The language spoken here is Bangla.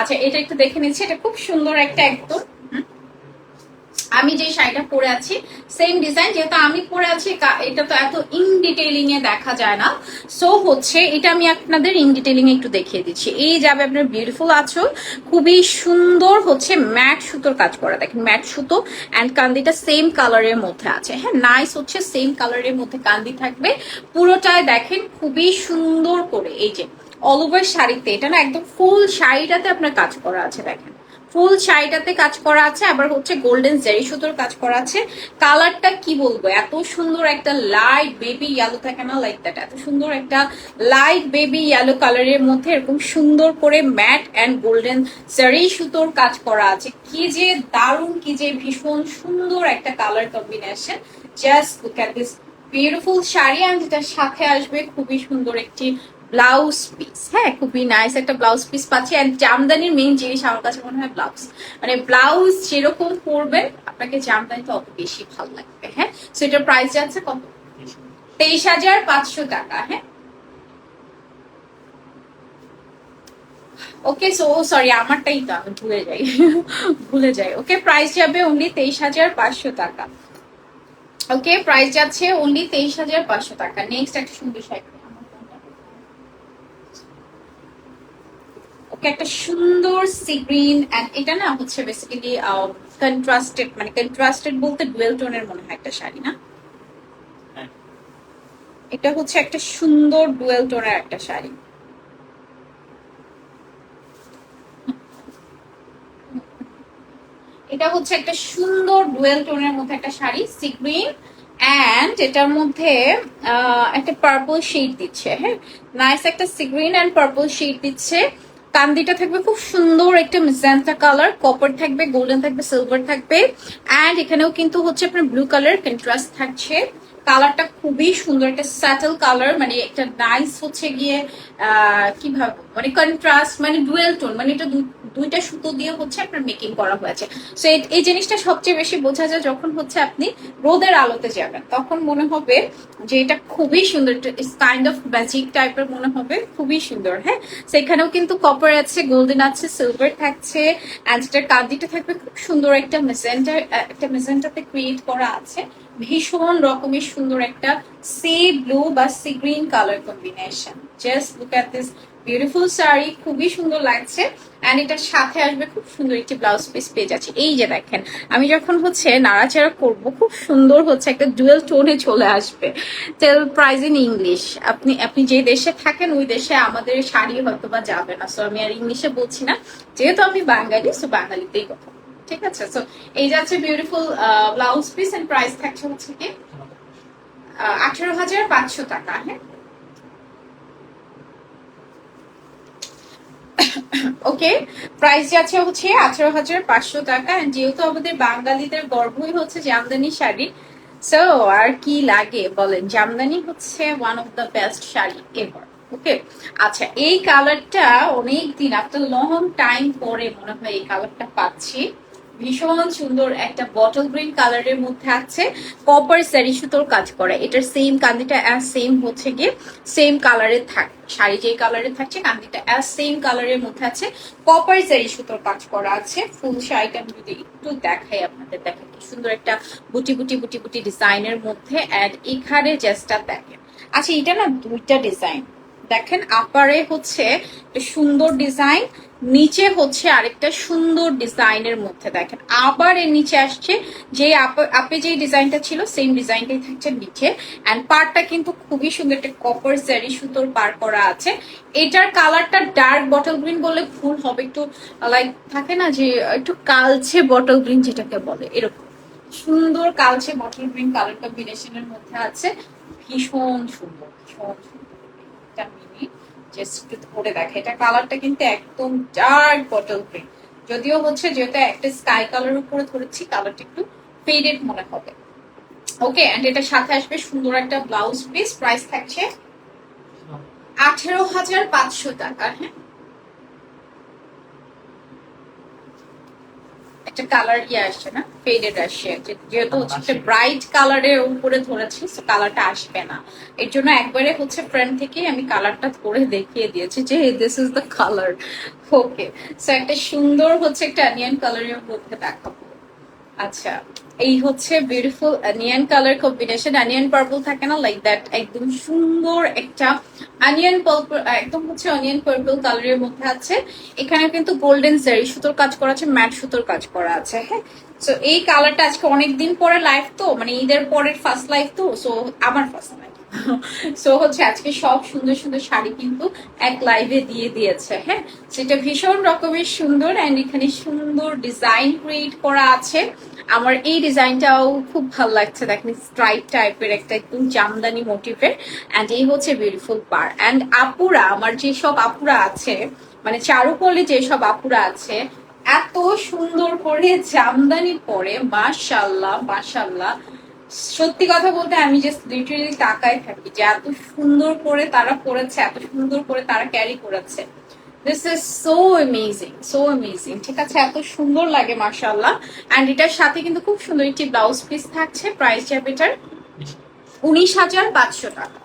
আচ্ছা এটা একটু দেখে নিচ্ছি, এটা খুব সুন্দর একটা একদম। আমি যে শাড়িটা পরে আছি সেম ডিজাইন যেহেতু আমি পরে আছি এটা তো এত ইন ডিটেইলিং এ দেখা যায় না। সো হচ্ছে, এটা আমি আপনাদের ইন ডিটেইলিং এ একটু দেখিয়ে দিচ্ছি। এই যাবে আপনার বিউটিফুল আছো খুবই সুন্দর হচ্ছে ম্যাট সুতোর কাজ করা। দেখেন ম্যাট সুতো অ্যান্ড কান্দিটা সেম কালারের মধ্যে আছে। হ্যাঁ নাইস হচ্ছে সেম কালারের মধ্যে কান্দি থাকবে। পুরোটায় দেখেন, খুবই সুন্দর করে, এই যে। অল ওভার শাড়িতে। এটা না একদম ফুল শাড়িটাতে আপনার কাজ করা আছে, দেখেন। ফুল শাড়িটাতে কাজ করা আছে, আবার হচ্ছে গোল্ডেন জেরি সুতোর কাজ করা আছে। কালারটা কি বলব? এত সুন্দর একটা লাইট বেবি ইয়েলো থাকে না লাইক দ্যাট এত সুন্দর একটা লাইট বেবি ইয়েলো কালারের মধ্যে এরকম সুন্দর করে ম্যাট অ্যান্ড গোল্ডেন জেরি সুতোর কাজ করা আছে। কি যে দারুণ, কি যে ভীষণ সুন্দর একটা colour combination just look at this beautiful sari and এটার সাথে আসবে খুবই সুন্দর একটি ব্লাউজ পিস হ্যাঁ খুবই নাইস একটা ব্লাউজ পিস পাচ্ছি। অ্যান্ড জামদানির মেইন জিনিস আমার কাছে মনে হয় ব্লাউজ। মানে ব্লাউজ যেরকম পরবেন, আপনাকে জামদানি তো অত বেশি ভালো লাগবে হ্যাঁ? সো এটার প্রাইস যাচ্ছে কত? তেইশ হাজার পাঁচশো টাকা হ্যাঁ? ওকে সো সরি আমারটাই তো আমি ভুলে যাই। ভুলে যাই। ওকে প্রাইস যাবে অনলি তেইশ হাজার পাঁচশো টাকা। ওকে প্রাইস যাচ্ছে অনলি তেইশ হাজার পাঁচশো টাকা। নেক্সট একটা সুন্দর শাড়ি ওকে একটা সুন্দর সি গ্রিন এন্ড এটা না হচ্ছে বেসিক্যালি কন্ট্রাস্টেড মানে কন্ট্রাস্টেড বলতে ডুয়েল টোনের মনে হয় একটা শাড়ি না? হ্যাঁ। এটা হচ্ছে একটা সুন্দর ডুয়েল টোনের একটা শাড়ি। এটা হচ্ছে একটা সুন্দর ডুয়েল টোনের মধ্যে একটা শাড়ি সি গ্রিন অ্যান্ড এটার মধ্যে একটা পার্পল শেড দিচ্ছে হ্যাঁ? নাইস একটা sea green and purple shade দিচ্ছে। কান্দিটা থাকবে খুব সুন্দর একটা মিজান্তা কালার কপার থাকবে গোল্ডেন থাকবে সিলভার থাকবে। অ্যান্ড এখানেও কিন্তু হচ্ছে আপনার ব্লু কালার কন্ট্রাস্ট থাকছে। কালারটা খুবই সুন্দর একটা স্যাটেল কালার মানে একটা নাইস হচ্ছে গিয়ে আহ, কি ভাববো মানে কন্ট্রাস্ট মানে ডুয়েল টোন মানে এটা দুইটা সুতো দিয়ে হচ্ছে আপনার মেকিং করা হয়েছে। সো এই জিনিসটা সবচেয়ে বেশি বোঝা যায় যখন হচ্ছে আপনি রোদের আলোতে যাবেন তখন মনে হবে যে এটা খুবই সুন্দর কাইন্ড অফ ম্যাজিক টাইপের মনে হবে খুবই সুন্দর হ্যাঁ? সেখানেও কিন্তু কপার আছে গোল্ডেন আছে সিলভার থাকছে অ্যান্ড এটার থাকবে খুব সুন্দর একটা মেসেন্টার একটা মেসেন্টাতে ক্রিয়েট করা আছে। ভীষণ রকমের সুন্দর একটা সি ব্লু বা sea green colour combination. Just look at this beautiful sari, খুবই সুন্দর লাগছে। অ্যান্ড এটার সাথে আসবে খুব সুন্দর একটি ব্লাউজ পিস পেয়ে যাচ্ছে। এই যে দেখেন, আমি যখন হচ্ছে নাড়াচাড়া করব, খুব সুন্দর হচ্ছে একটা ডুয়েল টোনে চলে আসবে। টেল প্রাইজ ইন ইংলিশ আপনি আপনি যে দেশে থাকেন, ওই দেশে আমাদের শাড়ি হয়তো বা যাবে না। সো আমি আর ইংলিশে বলছি না। যেহেতু আমি বাঙালি সো বাঙালিতেই কথা। ঠিক আছে? সো এই যাচ্ছে beautiful blouse piece and price থাকছে হচ্ছে কি আঠারো হাজার পাঁচশো টাকা হ্যাঁ? ওকে প্রাইস যাচ্ছে হচ্ছে আঠারো হাজার পাঁচশো টাকা যেহেতু আমাদের বাঙালিদের গর্বই হচ্ছে জামদানি শাড়ি সো আর কি লাগে বলেন? জামদানি হচ্ছে one of the best sari ever okay আচ্ছা এই কালারটা অনেক দিন আফটার লং টাইম পরে মনে হয় এই কালারটা পাচ্ছি। ভীষণ সুন্দর একটা বটল গ্রিন কালারের মধ্যে আছে। কপার স্যারি সুতোর কাজ করা। এটার সেম কান্দিটা অ্যাজ সেম হচ্ছে গিয়ে সেম কালারের থাক শাড়ি যেই কালারের থাকছে, কান্দিটা অ্যাজ সেম কালারের মধ্যে আছে। কপার স্যারি সুতোর কাজ করা আছে। ফুল শাড়িটা আমি যদি একটু দেখাই আপনাদের দেখেন কি সুন্দর একটা বুটি বুটি বুটি বুটি ডিজাইনের মধ্যে অ্যাড এখানে জাস্টটা দেখেন। আচ্ছা এটা না দুইটা ডিজাইন দেখেন আপারে হচ্ছে একটা সুন্দর ডিজাইন নিচে হচ্ছে আরেকটা সুন্দর ডিজাইনের মধ্যে দেখেন। আবার এর নিচে আসছে যে আপ- যে ডিজাইনটা ছিল সেম ডিজাইনটাই থাকছে নিচে। অ্যান্ড পারটা কিন্তু খুবই সুন্দর, একটা কপার জারি সুতোর পার করা আছে। এটার কালারটা ডার্ক বটল গ্রিন বলে ভুল হবে, একটু লাইক থাকে না যে, একটু কালছে বটল গ্রিন যেটাকে বলে, এরকম। সুন্দর কালছে বটল গ্রিন কালার কম্বিনেশনের মধ্যে আছে। ভীষণ সুন্দর ভীষণ সুন্দর। জাস্ট ধরে দেখে এটা কালারটা কিন্তু একদম ডার্ক বটল গ্রিন যদিও হচ্ছে যেটা একটা স্কাই কালার উপরে ধরেছি কালারটা একটু ফেডেড মনে হবে। ওকে এন্ড এটার সাথে আসবে সুন্দর একটা ব্লাউজ পিস প্রাইস থাকছে আঠেরো হাজার পাঁচশো টাকা হ্যাঁ? একটা কালার কি আসছে না? ফেডেড আসছে যেহেতু হচ্ছে একটা ব্রাইট কালারের উপরে ধরেছি কালারটা আসবে না। এর জন্য একবারে হচ্ছে ফ্রেন্ড থেকে আমি কালারটা করে দেখিয়ে দিয়েছি যে this is the colour okay so একটা সুন্দর হচ্ছে একটা অনিয়ন কালারের মধ্যে দেখাবো। আচ্ছা। এই হচ্ছে beautiful onion colour combination onion purple থাকে না লাইক দ্যাট একদম সুন্দর একটা অনিয়ন পার্পল একদম হচ্ছে অনিয়ন পার্পল কালারের মধ্যে আছে। এখানে কিন্তু গোল্ডেন জারি সুতোর কাজ করা আছে ম্যাট সুতোর কাজ করা আছে হ্যাঁ? তো এই কালারটা আজকে অনেকদিন পরে লাইফ তো মানে ঈদের পরের ফার্স্ট লাইফ তো সো আমার ফার্স্ট লাইফ সো হচ্ছে আজকে সব সুন্দর সুন্দর শাড়ি কিন্তু এক লাইভে দিয়ে দিয়েছে হ্যাঁ? সেটা ভীষণ রকমের সুন্দর অ্যান্ড এখানে সুন্দর ডিজাইন ক্রিয়েট করা আছে। আমার এই ডিজাইনটাও খুব ভালো লাগছে, দেখেন স্ট্রাইপ টাইপের একটা একদম জামদানি মোটিভের অ্যান্ড এই হচ্ছে বিউটিফুল পার অ্যান্ড আপুরা, আমার যেসব আপুরা আছে মানে চারুকলে যেসব আপুরা আছে, এত সুন্দর করে জামদানি পরে মাশাল্লাহ মাশাল্লাহ সত্যি কথা বলতে আমি জাস্ট লিটারেলি তাকায় থাকি যে এত সুন্দর করে তারা করেছে, এত সুন্দর করে তারা ক্যারি করেছে। This is so amazing so amazing ঠিক আছে, এত সুন্দর লাগে মার্শাল্লাহ অ্যান্ড এটার সাথে কিন্তু খুব সুন্দর একটি ব্লাউজ পিস থাকছে প্রাইস যাবে এটার উনিশ হাজার পাঁচশো টাকা।